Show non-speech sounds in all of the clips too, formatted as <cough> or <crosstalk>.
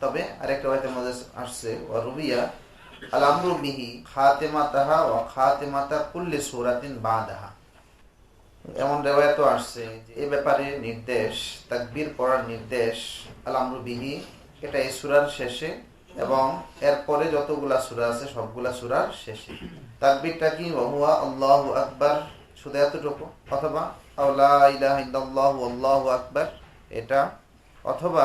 তবে আরেকটা হয়তো মধ্যে আসছে রুবিয়া আল আমরু বিহি খাতেমাতাহা ওয়া খাতেমাতা কুল্লি সূরাতিন বাদাহা। এমন আসছে এ ব্যাপারে নির্দেশ, তাকবীর পড়ার নির্দেশ আলামরু বিহি, এটা এই সুরার শেষে এবং এরপরে যতগুলা সুরা আছে সবগুলা সুরার শেষে। তাকবীরটা কি ওহুয়া আল্লাহ আকবার? শুধু এতটুকু? অথবা আল্লাহ ইলাহা ইল্লাল্লাহু এটা? অথবা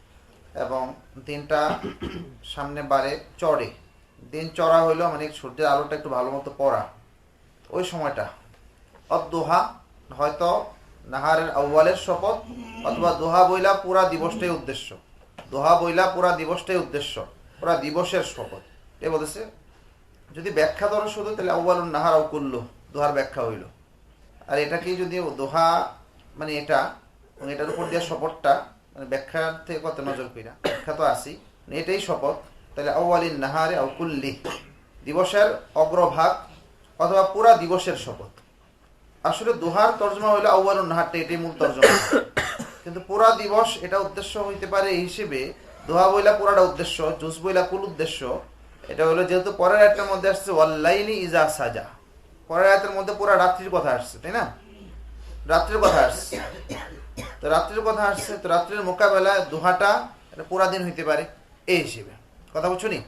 এবং দিনটা সামনে বারে চড়ে। দিন চড়া হইল মানে সূর্যের আলোটা একটু ভালো মতো পড়া। ওই সময়টা। অদোহা হয়তো নাহারের আউ্বালের শপথ অথবা দোহা বইলা পুরা দিবসটাই উদ্দেশ্য। দোহা বইলা পুরা দিবসটাই উদ্দেশ্য। পুরা দিবসের শপথ। এ বলেছে? যদি ব্যাখ্যা ধরো শুধু, তাহলে আউ্বালুন নাহার আউ কুল্লু, দোহার ব্যাখ্যা হইল। আর এটাকেই যদি দোহা মানে এটা এটার উপর দেওয়া শপথটা ব্যাখ্যার থেকে কত নজর কইরা ব্যাখ্যা তো আসি এটাই শপথ। তাহলে আউ্বালিন নাহারে আউ কুল্লি। দিবসের অগ্রভাগ অথবা পুরা দিবসের শপথ। আসলে দোহার তর্জমা হইলে আউ্বালুন নাহারটা, এটাই মূল তর্জমা। কিন্তু পুরা দিবস এটা উদ্দেশ্য হইতে পারে এই হিসেবে দোহা বইলা পুরাটা উদ্দেশ্য, জুস বইলা কুল উদ্দেশ্য। এটা হলো যেহেতু পরের আয়তের মধ্যে আসছে ওয়াল্লাইলি ইজা সাজা। পরের আয়তের মধ্যে পুরা রাত্রির কথা আসছে, তাই না? রাত্রির কথা আসছে। তো রাত্রির কথা আসছে, তো রাত্রির মোকাবেলায় দোহাটা, এটা পুরা দিন হইতে পারে, এই হিসেবে। কথা বুঝছ নি?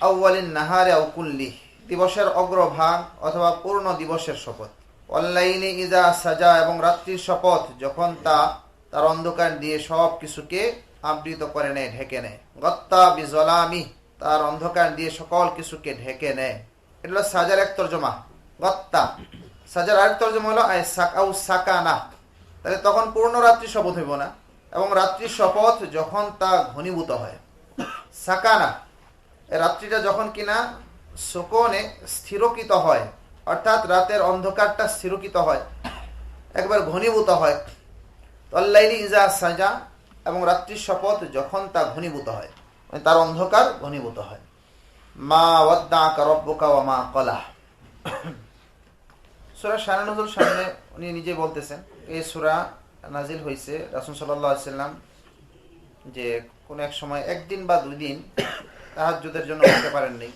আউ্বালিন নাহারে আউকুল্লি দিবসের অগ্রভাগ অথবা পূর্ণ দিবসের শপথ। অনলাইনে ইজা সাজা, এবং রাত্রির শপথ যখন তা, তার অন্ধকার দিয়ে সব কিছুকে আবৃত করে নেয়, ঢেকে নেয়। গত্তা বিজলামি, তার অন্ধকার দিয়ে সকল কিছুকে ঢেকে নেয়। এটা হলো সাজার এক তর্জমা। গত্তা। সাজার আরেক তর্জমা হলো আয় সাকাউ সাকানা। তাহলে তখন পূর্ণ রাত্রি শপথ হইব না, এবং রাত্রির শপথ যখন তা ঘনীভূত হয়। সাকানা রাত্রিটা যখন কিনা শোকনে স্থিরকৃত হয়, অর্থাৎ রাতের অন্ধকারটা স্থিরকৃত হয়, একবার ঘনীভূত হয়। তল্লাইলি ইজা সাজা, এবং রাত্রির শপথ যখন তা ঘনীভূত হয় মানে তার অন্ধকার ঘনীভূত হয়। মা ওয়াদ্দা করব্বকা মা কলা সুরা শাহানুল সামনে উনি নিজে বলতেছেন, এই সুরা নাজিল হয়েছে রাসুল সাল্লাম যে কোনো এক সময়, একদিন বা দুই দিন তাহাজুদের জন্য উঠতে পারেন নাই,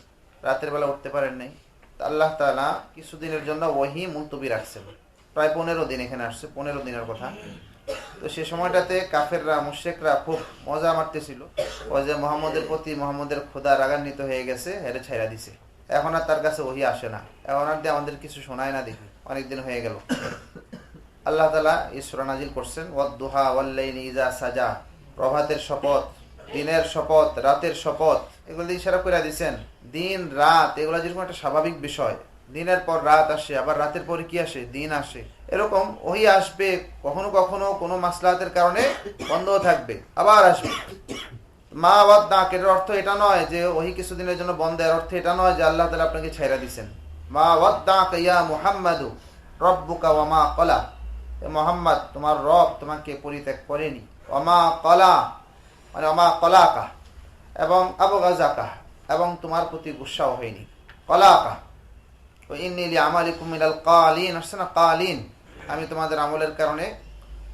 রাতের বেলা উঠতে পারেন নাই। আল্লাহ তালা কিছুদিনের জন্য ওহি মুলতবি রাখছেন। প্রায় পনেরো দিন এখানে আসছে, পনেরো দিনের কথা। তো সে সময়টাতে কাফেররা মুশেকরা খুব মজা মারতেছিল। ওই যে মোহাম্মদের প্রতি মোহাম্মদের খোদা রাগান্বিত হয়ে গেছে হেরে ছাইরা দিছে। এখন আর তার কাছে ওহি আসে না। এখন আর দিয়ে আমাদের কিছু শোনায় না দেখি। অনেকদিন হয়ে গেল। আল্লাহ তালা ঈশ্বর নাজিল করছেন ওয়াল্লাইন ইজা সাজা, প্রভাতের শপথ, দিনের শপথ, রাতের শপথ, এগুলো ইশারা করে দিচ্ছেন দিন, রাত, এগুলো যেরকম একটা স্বাভাবিক বিষয়। দিনের পর রাত আসে, আবার রাতের পরে কি আসে? দিন আসে। এরকম ওই আসবে, কখনো কখনো কোনো মাসলাহাতের কারণে বন্ধ থাকবে, আবার আসবে। মা আবাদ দাঁক এটার অর্থ এটা নয় যে ওই কিছুদিনের জন্য বন্ধ এর অর্থ এটা নয় যে আল্লাহ তালা আপনাকে ছেড়া দিচ্ছেন মা আবাদ দাঁক ইয়া মুহাম্মাদু রব্বুকা ওয়ামা কলা। মোহাম্মদ, তোমার রব তোমাকে পরিত্যাগ করেনি। অমা কলা মানে অমা কলাকা, এবং আবু গাজাকা, এবং তোমার প্রতি গুসাও হয়নি। কলাকা, ও ইন্নিলি আমালি কুমিলাল কালিন আসছে না কালিন। আমি তোমাদের আমলের কারণে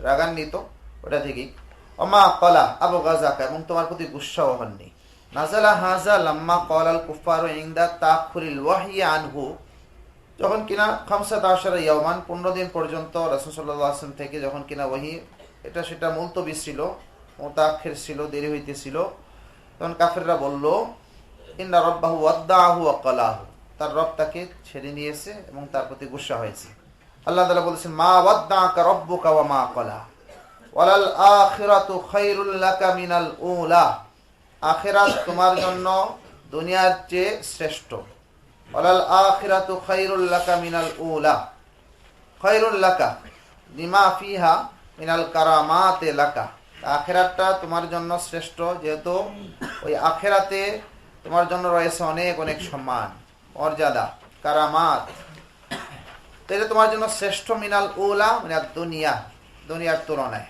রাগান্বিত, ওটা থেকেই। অমা কলা, আবু গাজাকা, এবং তোমার প্রতি গুসাও হননি। নাজালা হাজা লাম্মা কলাল কুফার ইংদা তাকুরিল ওয়াহি আনহু। যখন কিনা খামসাত আশারা ইয়মান পনেরো দিন পর্যন্ত রাসুসাল্লাহ আসলাম থেকে যখন কিনা ওহি এটা সেটা মুলতবি ছিল, মোতাক্ষের ছিল, দেরি হইতেছিল তখন কাফেররা বলল, ইন্না রব্বাহু ওয়াদ্দাহু ওয়াকালাহু তার রব তাকে ছেড়ে নিয়েছে এবং তার প্রতি গুসা হয়েছে। আল্লাহ তালা বলেছেন, মা ওয়াদ্দাকা রব্বুকা ওয়া মা ক্বালা ওয়ালাল আখিরাতু খায়রুল লাকা মিনাল উলা। আখিরাত তোমার জন্য দুনিয়ার চেয়ে শ্রেষ্ঠ। লাকা উলা। লাকা ফিহা মিনাল কারামাতে লাকা। তোমার জন্য শ্রেষ্ঠ, যেহেতু ওই আখেরাতে তোমার জন্য রয়েছে অনেক অনেক সম্মান, মর্যাদা, কারামাত। এটা তোমার জন্য শ্রেষ্ঠ মিনাল উলা মিনাল দুনিয়া, দুনিয়ার তুলনায়।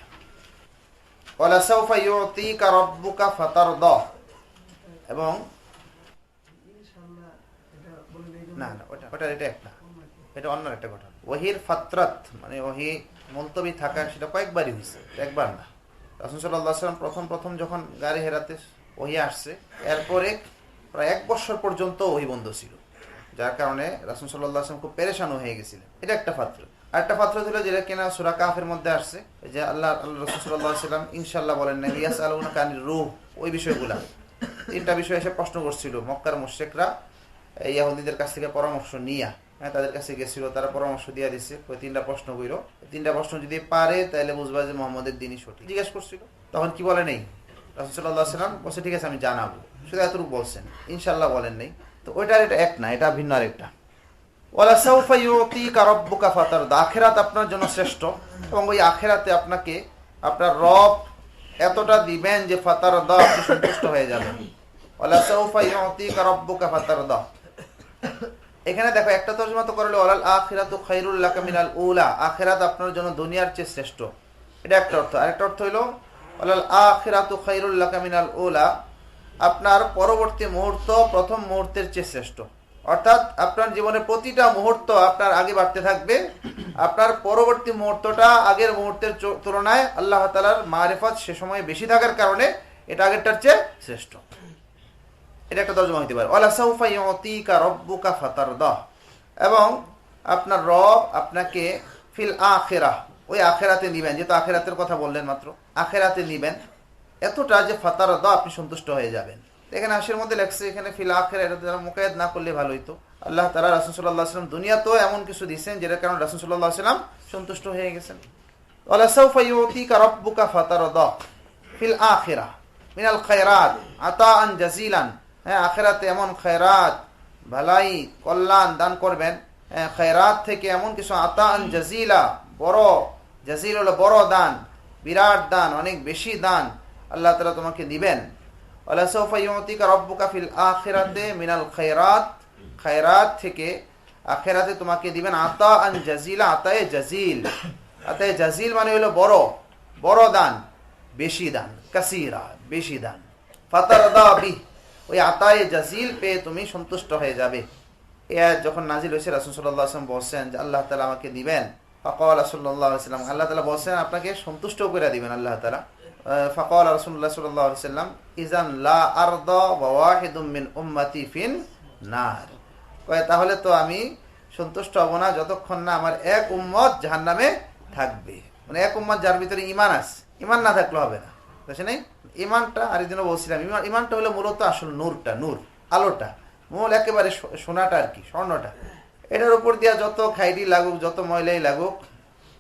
এবং না না, ওটা এটা একটা। এটা অন্য একটা ওহির মানে ওহি সেটা কয়েকবারই একবার না। প্রথম প্রথম যখন গাড়ি হেরাতে ওহি আসছে, এরপরে প্রায় এক বছর পর্যন্ত ওহি বন্ধ ছিল। যার কারণে রাসুল সাল্লাহ খুব পেরেশানো হয়ে গেছিলেন। এটা একটা পাত্র আরেকটা পাত্র ছিল যেটা কিনা সুরা কাফের মধ্যে আসছে যে আল্লাহ আল্লাহ রসুল সাল্লাম ইনশাল্লাহ বলেন না ইয়াস আলুনা কানির রুহ ওই বিষয়গুলা। তিনটা বিষয় এসে প্রশ্ন করছিল মক্কার মুশেকরা ইয়াহুদিদের কাছ থেকে পরামর্শ নিয়া হ্যাঁ তাদের কাছে গেছিল, তারা পরামর্শ দিয়ে দিচ্ছে ওই তিনটা প্রশ্ন কইল তিনটা প্রশ্ন যদি পারে তাহলে বুঝবা যে মোহাম্মদের দিনই সঠিক। জিজ্ঞেস করছিল। তখন কি বলে নেই? রাসুল্লাহ বলছে, ঠিক আছে, আমি জানাব। শুধু এতটুকু বলছেন। ইনশাল্লাহ বলেন নেই। তো ওইটার এটা এক না, এটা ভিন্ন আরেকটা। আখিরাত আপনার জন্য শ্রেষ্ঠ এবং ওই আখিরাতে আপনাকে আপনার রব এতটা দিবেন যে ফাতারদা আপনি সন্তুষ্ট হয়ে যাবেন। ওয়ালা সাউফা ইউতিকা রাব্বুকা ফাতারদা। এখানে দেখো, একটা তর্জমা তো করলে ওয়ালাল আখিরাতু খায়রুল লাকা মিনাল উলা। আখিরাত আপনার জন্য দুনিয়ার চেয়ে শ্রেষ্ঠ। এটা একটা অর্থ। আরেকটা অর্থ হইল অলাল আখিরাতু খায়রুল লাকা মিনাল উলা, আপনার পরবর্তী মুহূর্ত, প্রথম মুহূর্তের চেয়ে শ্রেষ্ঠ। অর্থাৎ আপনার জীবনের প্রতিটা মুহূর্ত আপনার আগে বাড়তে থাকবে। আপনার পরবর্তী মুহূর্তটা আগের মুহূর্তের তুলনায় আল্লাহ তালার মারেফত সে সময় বেশি থাকার কারণে এটা আগেরটার চেয়ে শ্রেষ্ঠ। এটা একটা তর্জমা হতে পারে। ওয়ালা সাউফা ইউতিকা রাব্বুকা ফাতারদাহ এবং আপনার রব আপনাকে ফিল আখিরা, ওই আখেরাতে নিবেন। যেহেতু আখেরাতের কথা বললেন মাত্র, আখেরাতে নিবেন। এতটা যে ফাতারদাহ আপনি সন্তুষ্ট হয়ে যাবেন। এখানে হাসির মধ্যে লেখছে, এখানে ফিল আখেরা, এটা যারা মুকায়দ না করলে ভালো হইতো আল্লাহ তালা রাসুল সাল্লাহ সাল্লাম দুনিয়াতেও এমন কিছু দিচ্ছেন যেটার কারণে রাসুল সাল্লাহ সাল্লাম সন্তুষ্ট হয়ে গেছেন। ওয়ালা সাউফা ইউতিকা রাব্বুকা ফাতারদাহ ফিল আখিরা, মিনাল খায়রাত, আতাআন জাজিলান। হ্যাঁ আখেরাতে এমন খায়রাত ভালাই কল্যাণ দান করবেন। হ্যাঁ, খায়রাত থেকে এমন কিছু আতাআন জাজিলা বড় জাজিল হলো বড় দান বিরাট দান অনেক বেশি দান আল্লাহ তাআলা তোমাকে দিবেন। ওয়ালা সাউফা ইউতিকা রাব্বুকা ফিল আখিরাতে মিনাল খায়রাত খায়রাত থেকে আখেরাতে তোমাকে দিবেন আতাআন জাজিলা আতায়ে জাজিল। আতায়ে জাজিল মানে হলো বড় বড় দান বেশি দান কাসিরা বেশি দান। ফাতারদা বিহ। ওই আতায়ে জাজিল পেয়ে তুমি সন্তুষ্ট হয়ে যাবে। এ যখন নাজিল হয়েছে, রাসুল সাল্লাহ আসলাম বলছেন যে আল্লাহ তালা আমাকে দিবেন। ফকাল সাল্লাহ সাল্লাম আল্লাহ তালা বলছেন আপনাকে সন্তুষ্ট করে দিবেন আল্লাহ তালা ফকাল রসুল্লাহ সাল্লাহ সাল্লাম ইজান লা আরদ ওয়াহিদুম মিন উম্মতি ফিন নার। তাহলে তো আমি সন্তুষ্ট হব না যতক্ষণ না আমার এক উম্মত জাহান্নামে থাকবে। মানে এক উম্মত যার ভিতরে ইমান আছে ইমান না থাকলে হবে না। বুঝছে নাই ইমানটা, আর আরেকদিনও বলছিলাম ইমান ইমানটা হলো মূলত আসল নূরটা, নূর, আলোটা। মূল একেবারে সোনাটা আর কি, স্বর্ণটা। এটার উপর দিয়া যত খাইডি লাগুক, যত ময়লাই লাগুক,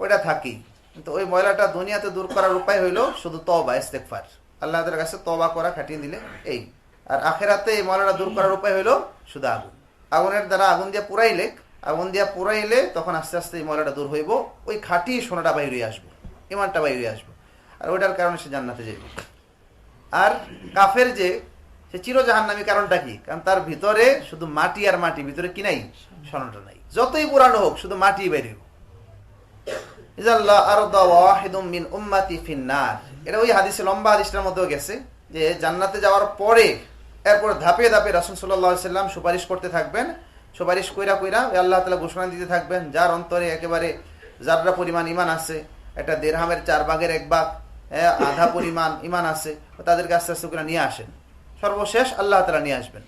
ওইটা থাকি কিন্তু ওই ময়লাটা দুনিয়াতে দূর করার উপায় হইল শুধু তবা ইস্তেকফার আল্লাহদের কাছে তবা করা, খাটিয়ে দিলে এই। আর আখেরাতে এই ময়লাটা দূর করার উপায় হইল শুধু আগুন। আগুনের দ্বারা আগুন দিয়ে পুরাইলে আগুন দিয়া পুরাইলে তখন আস্তে আস্তে এই ময়লাটা দূর হইব, ওই খাঁটি সোনাটা বাইরে আসব, ইমানটা বাইরে আসব। আর ওইটার কারণে সে জান্নাতে যাইবে। আর কাফের যে সে চির জাহান্নামী কারণটা কি? কারণ তার ভিতরে শুধু মাটি আর মাটি ভিতরে কি নাই? স্বর্ণটা নাই। যতই পুরানো হোক শুধু মাটি বের হোক। এটা ওই হাদিসে লম্বা হাদিসটার মধ্যেও গেছে যে জান্নাতে যাওয়ার পরে এরপর ধাপে ধাপে সুপারিশ করতে থাকবেন। সুপারিশ কইরা কইরা আল্লাহ ঘোষণা দিতে থাকবেন যার অন্তরে একেবারে যাররা পরিমাণ ইমান আছে একটা দেড়হামের চার ভাগের এক হ্যাঁ, আধা পরিমাণ ইমান আছে, তাদেরকে আস্তে আস্তে নিয়ে আসেন। সর্বশেষ আল্লাহ তালা নিয়ে আসবেন।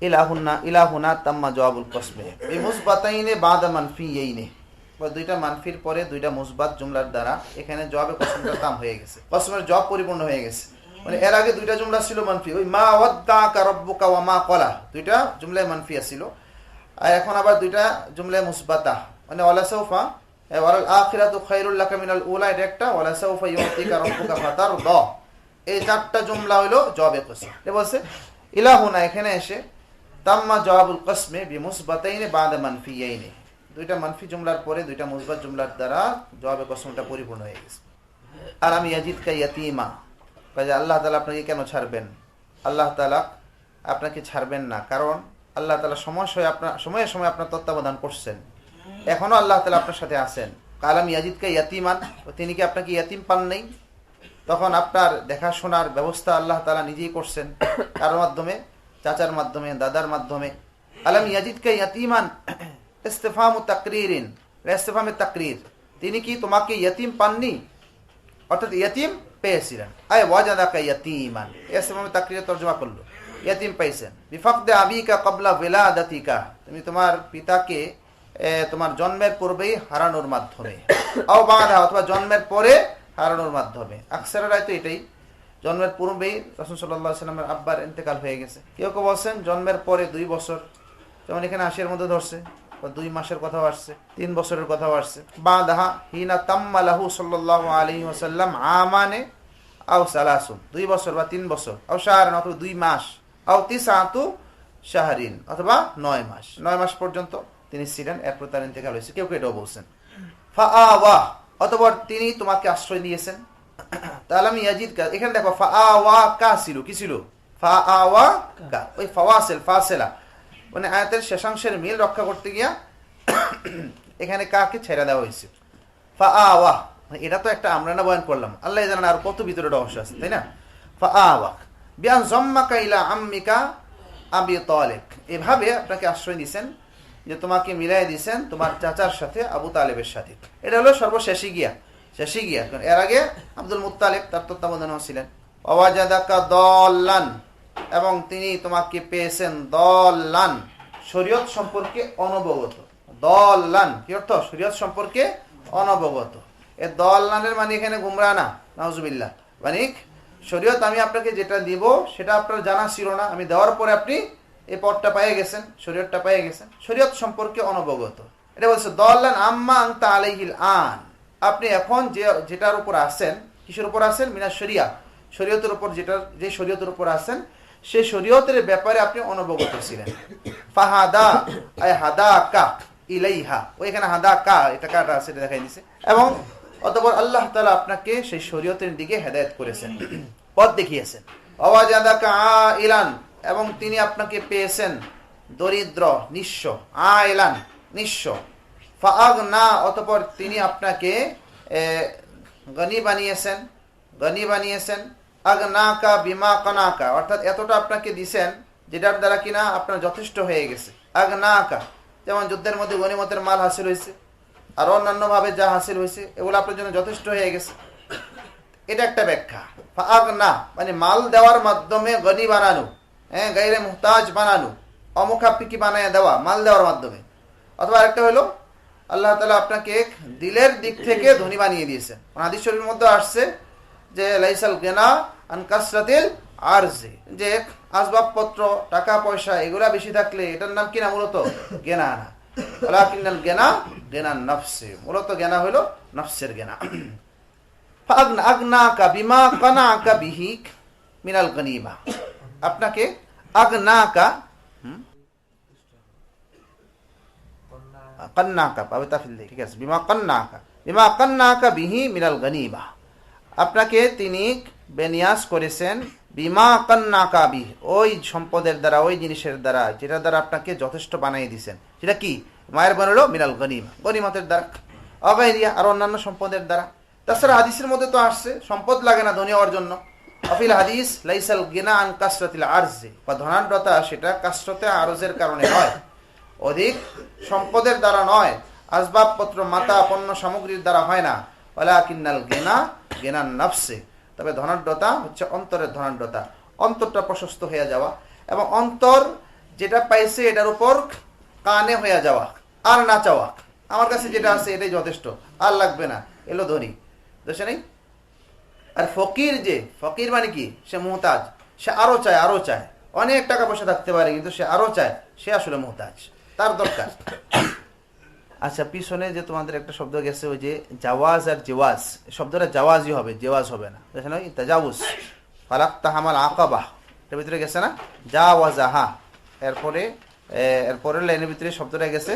ইলাহুন্না, ইলাহুনা তাম্মা কসমে। এই মুসবাতাইনে মানফি দুইটা মানফির পরে দুইটা মুসবাত জুমলার দ্বারা এখানে জবাবে কসমটা তাম হয়ে গেছে। কসমের জব পরিপূর্ণ হয়ে গেছে। মানে এর আগে দুইটা জুমলা ছিল মানফি। ওই মা ওয়াদ্দাকা রব্বুকা ওয়া মা কলা। দুইটা জুমলায় মানফি ছিল। আর এখন আবার দুইটা জুমলায় মুসবাতা। মানে ওয়ালা জুমলা বলছে এখানে এসে তাম্মা জবাবুল কসমে দুইটা মানফি জুমলার পরে দুইটা জুমলার দ্বারা পরিপূর্ণ হয়ে গেছে। আর আমি কা ইয়াতিমা। আল্লাহ তালা আপনাকে কেন ছাড়বেন? আল্লাহ তালা আপনাকে ছাড়বেন না। কারণ আল্লাহ তালা সময় সময় আপনার সময়ে সময় আপনার তত্ত্বাবধান করছেন। এখনও আল্লাহ তালা আপনার সাথে আছেন। কালাম ইয়াজিদকে ইয়াতিমান তিনি কি আপনাকে ইয়াতিম পান নেই? তখন আপনার দেখাশোনার ব্যবস্থা আল্লাহ তালা নিজেই করছেন। কার মাধ্যমে, চাচার মাধ্যমে, দাদার মাধ্যমে। আলাম ইয়াজিদকে ইয়াতিমান, ইস্তেফাম তাকরিরিন, ইস্তেফামে তাকরির। তিনি কি তোমাকে ইয়াতিম পাননি? অর্থাৎ ইয়াতিম পেয়েছিলেন। আয় ওয়াজাদাকা ইয়াতিমান। ইস্তেফামে তাকরিরে তর্জমা করল। ইয়াতিম পাইছেন। বিফাকদে আবিকা কবলা বেলাদাতিকা তুমি তোমার পিতাকে তোমার জন্মের পূর্বেই হারানোর মাধ্যমে। আও বাঁধা, অথবা জন্মের পরে হারানোর মাধ্যমে। আকসারের তো এটাই। জন্মের পূর্বেই রসুন সাল্লামের আব্বার ইন্তেকাল হয়ে গেছে। কেউ কেউ বলছেন জন্মের পরে দুই বছর। যেমন এখানে আশির মধ্যে ধরছে দুই মাসের কথাও আসছে, তিন বছরের কথাও আসছে। বা দাহা হিনা তাম্মালাহু সাল্লাহ আলী ওসাল্লাম আমানে আও সালাসুন। দুই বছর বা তিন বছর। আও শাহরান, অথবা দুই মাস। আও তিসাতু শাহরিন, অথবা নয় মাস। নয় মাস পর্যন্ত। তিনি ছিলেন, এরপর তার ইন্তেকাল হয়েছে। কেউ কেউ বলছেন। ফা আওয়া অতপর তিনি তোমাকে আশ্রয় দিয়েছেন। তাহলে আমি ইয়াজিদ কা, এখানে দেখো, ফা আওয়া কা ছিল, কি ছিল? ফা আওয়া কা, ওই ফাওয়াসেল ফাসেলা মানে আয়াতের শেষাংশের মিল রক্ষা করতে গিয়া <clears throat> এখানে কাকে ছেড়ে দেওয়া হয়েছে? ফা আওয়া মানে এটা তো একটা আমরা না বয়ান করলাম। আল্লাহ জানেন আর কত ভিতরে রহস্য আছে, তাই না? ফা আওয়া বিয়ান জম্মাকা ইলা আম্মিকা আবি তলেক। এভাবে আপনাকে আশ্রয় দিয়েছেন। যে তোমাকে মিলাই দিয়েছেন তোমার চাচার সাথে আবু তালেবের সাথে। এটা হলো সর্বশেষী গিয়া শেষী গিয়া। এর আগে আব্দুল মুতালেব তার তত্ত্বাবধানেও ছিলেন। অবাজাদাকা দল্লান, এবং তিনি তোমাকে পেয়েছেন দল্লান। শরীয়ত সম্পর্কে অনবগত। দল্লান, কি অর্থ? শরীয়ত সম্পর্কে অনবগত। এ দল্লানের মানে এখানে গুমরা না, নাউজুবিল্লাহ। মানে শরীয়ত আমি আপনাকে যেটা দিব, সেটা আপনার জানা ছিল না, আমি দেওয়ার পরে আপনি এই পদটা পেয়ে গেছেন, শরীয়তটা পেয়ে গেছেন। শরীয়ত সম্পর্কে অনবগত। এটা বলছে, দল্লান আম্মা আংতা আলাইহিল আন। আপনি এখন যে, যেটার উপর আছেন, কিসের উপর আছেন? মিনা শরিয়া। শরীয়তের উপর যেটা যে শরীয়তের উপর আছেন সেই শরীয়তের ব্যাপারে আপনি অনবগত ছিলেন। ফাহাদা, আয় হাদা কা ইলাইহা। ওইখানে হাদা কা এটা কাটা আছে, এটা দেখাই দিছে। এবং অতপর আল্লাহ তালা আপনাকে সেই শরীয়তের দিকে হেদায়ত করেছেন। পথ দেখিয়েছেন। অবাজাদা কা ইলান। এবং তিনি আপনাকে পেয়েছেন দরিদ্র, নিঃস্ব আ ইলান নিঃস্ব। ফাগ না অতপর তিনি আপনাকে গনি বানিয়েছেন গনি বানিয়েছেন। আগ না কা বিমা কনা কনাকা, অর্থাৎ এতটা আপনাকে দিছেন, যেটার দ্বারা কিনা আপনার যথেষ্ট হয়ে গেছে। আগ না কা যেমন যুদ্ধের মধ্যে গনিমতের মাল হাসিল হয়েছে, আর অন্যান্য ভাবে যা হাসিল হয়েছে, এগুলো আপনার জন্য যথেষ্ট হয়ে গেছে। এটা একটা ব্যাখ্যা। ফাগ না মানে মাল দেওয়ার মাধ্যমে গনি বানানো। হ্যাঁ গাইরে মুহতাজ বানানো অমুখাপিকি বানায় দেওয়া, মাল দেওয়ার মাধ্যমে। অথবা আরেকটা হলো, আল্লাহ তালা আপনাকে দিলের দিক থেকে ধনী বানিয়ে দিয়েছে। হাদিস শরীফের মধ্যে আসছে যে, লাইসাল গেনা আন আর যে আসবাবপত্র, টাকা, পয়সা, এগুলা বেশি থাকলে এটার নাম কিনা মূলত? গেনা না। ওলাকিনাল গেনা মূলত গেনা গেনা। আপনাকে আগনাকা বিমা বিহি আপনাকে তিনি বেনিয়াস করেছেন, বিমা কন্নাকা বি ওই সম্পদের দ্বারা, ওই জিনিসের দ্বারা যেটা দ্বারা আপনাকে যথেষ্ট বানিয়ে দিয়েছেন সেটা কি? মায়ের বানালো মিনাল গনিমা, গনিমতের দ্বারা, অগাইরিয়া আর অন্যান্য সম্পদের দ্বারা। তাছাড়া হাদিসের মধ্যে তো আসছে, সম্পদ লাগে না ধনী হওয়ার জন্য। অফিল হাদিস, লাইসাল গিনা আন কাসরাতিল আরজে। বা ধনাঢ্যতা সেটা কাসরতে আরজের কারণে নয়। অধিক সম্পদের দ্বারা নয়। আসবাবপত্র, মাতা, পণ্য সামগ্রীর দ্বারা হয় না। ওলা কিন্নাল গেনা গেনার নফসে। তবে ধনাঢ্যতা হচ্ছে অন্তরের ধনাঢ্যতা। অন্তরটা প্রশস্ত হয়ে যাওয়া এবং অন্তর যেটা পাইছে এটার উপর কানে হয়ে যাওয়া, আর না চাওয়া। আমার কাছে যেটা আছে এটাই যথেষ্ট। আর লাগবে না। এলো ধনী। দোষে নেই আর ফকির যে, ফকির মানে কি? সে মোহতাজ। সে আরও চায় আরও চায়। অনেক টাকা পয়সা থাকতে পারে, কিন্তু সে আরও চায়। সে আসলে মোহতাজ। তার দরকার। আচ্ছা পিছনে যে তোমাদের একটা শব্দ গেছে, ওই যে জাওয়াজ আর জেওয়াজ। শব্দটা জাওয়াজই হবে, জেওয়াজ হবে না। দেখেন ওই তাজাউজ ফালাক তাহামাল আকাবাহ এর ভিতরে গেছে না? জাওয়াজাহা। এরপরে এরপরের লাইনের ভিতরে শব্দটা গেছে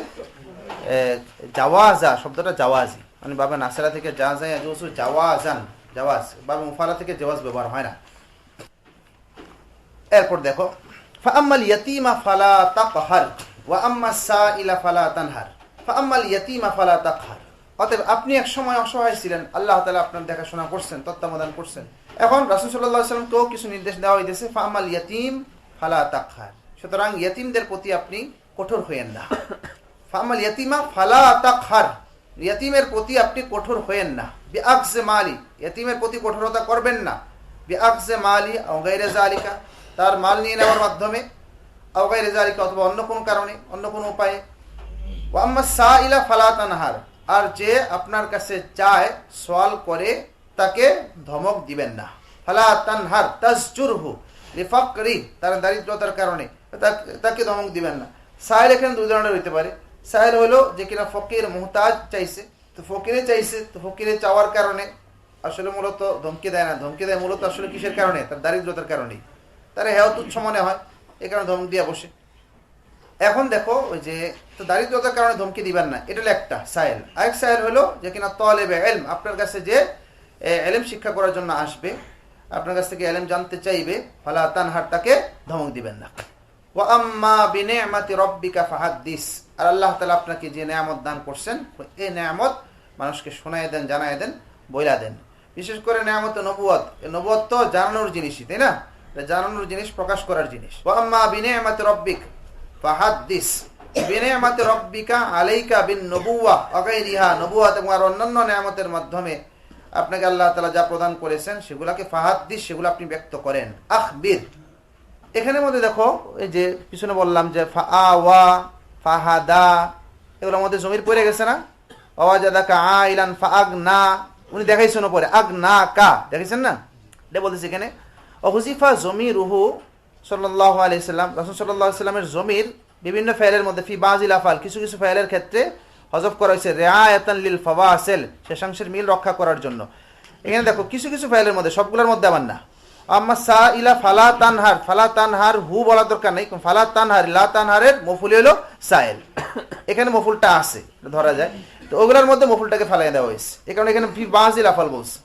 জাওয়াজা। শব্দটা জাওয়াজি। মানে বাবা নাসেরা থেকে যা যায় জাওয়াজান। জাওয়াজ বাবা মুফালা থেকে জেওয়াজ ব্যবহার হয় না। এরপর দেখো, ফাআম্মাল ইয়াতীমা ফালা তাকহার, ওয়া আম্মা সাইলা ফালা তানহার, ফাআম্মাল ইয়াতীমা ফালা তাকহার। অতএব আপনি এক সময় অসহায় ছিলেন, আল্লাহ তাআলা আপনার দেখাশোনা করছেন, তত্ত্বাবধান করছেন। এখন রাসূল আলাইহি ওয়াসাল্লামকেও কিছু নির্দেশ দেওয়া হইতেছে, ফাআম্মাল ইয়াতীম ফালা তাকহার। সুতরাং ইয়াতীমদের প্রতি আপনি কঠোর হইয়েন না। ফাআম্মাল ইয়াতীমা ফালা তাকহার। ইয়াতীমের প্রতি আপনি কঠোর হইয়েন না। বিআকজে মালি, ইয়াতীমের প্রতি কঠোরতা করবেন না। বিআকজে মালি গায়রে জালিকা তার মাল নিয়ে নেওয়ার মাধ্যমে আও গায়রে জালিকা অথবা অন্য কোনো কারণে, অন্য কোনো উপায়ে। ওয়াম্মা সাইলা ফালা তানহার, আর যে আপনার কাছে চায়, সওয়াল করে, তাকে ধমক দিবেন না। ফালা তানহার তাসজুরহু লিফাকরি, তার দারিদ্রতার কারণে, তাক- তাকে ধমক দিবেন না। সাহেল এখানে দুই ধরনের হইতে পারে। সাহেল হলো যে কিনা ফকির মোহতাজ চাইছে তো ফকিরে চাইছে তো ফকিরে চাওয়ার কারণে আসলে মূলত ধমকি দেয় না ধমকি দেয় মূলত আসলে কিসের কারণে তার দারিদ্রতার কারণেই তার হেও তুচ্ছ মনে হয় এ কারণে ধমক দিয়ে বসে এখন দেখো ওই যে তো দারিদ্রতার কারণে ধমকি দিবেন না, এটা হলো একটা সাইল। আরেক সাহেল হলো যে কিনা তলেবে এলম, আপনার কাছে যে এলম শিক্ষা করার জন্য আসবে, আপনার কাছ থেকে এলম জানতে চাইবে, ফালা তানহার তাকে ধমক দিবেন না। ওয়া আম্মা বিনিআমাতি রাব্বিকা আর আল্লাহ তাআলা আপনাকে যে নিয়ামত দান করছেন এই নিয়ামত মানুষকে শোনায় দেন, জানায় দেন, বইলা দেন। বিশেষ করে নিয়ামত নবুয়ত। নবুয়ত তো জানানোর জিনিসই, তাই না? জানানোর জিনিস, প্রকাশ করার জিনিস। ওয়া আম্মা বিনিআমাতি রাব্বিক রব্বিকা আলাইকা বিন অন্যান্য নিয়ামতের মাধ্যমে আপনাকে আল্লাহ তাআলা যা প্রদান করেছেন, সেগুলাকে ফাহাদ্দিস, সেগুলো আপনি ব্যক্ত করেন। আখবির। এখানের মধ্যে দেখো, এই যে পিছনে বললাম যে ফাহাদা এগুলোর মধ্যে জমির পড়ে গেছে না? অওয়াজাদাকা আইলান ফাআগনা উনি দেখাইছেন পরে কা দেখাইছেন না? এটা বলতেছে এখানে। অহুজিফা জমি রুহু জমির বিভিন্ন মধ্যে, ফি কিছু কিছু ক্ষেত্রে হজফ করা হয়েছে লিল শেষাংশের মিল রক্ষা করার জন্য। এখানে দেখো, কিছু কিছু ফাইলের মধ্যে, সবগুলোর মধ্যে আবার না। সা ইলা ফালা তানহার, ফালা হু বলা দরকার নেই ফালা লা মফুল হলো সায়েল <coughs> এখানে মফুলটা ধরা যায়। তো ওগুলোর মধ্যে মফুলটাকে ফালাই দেওয়া হয়েছে। কারণে এখানে বাঁশ বাজিল আফাল বলছে।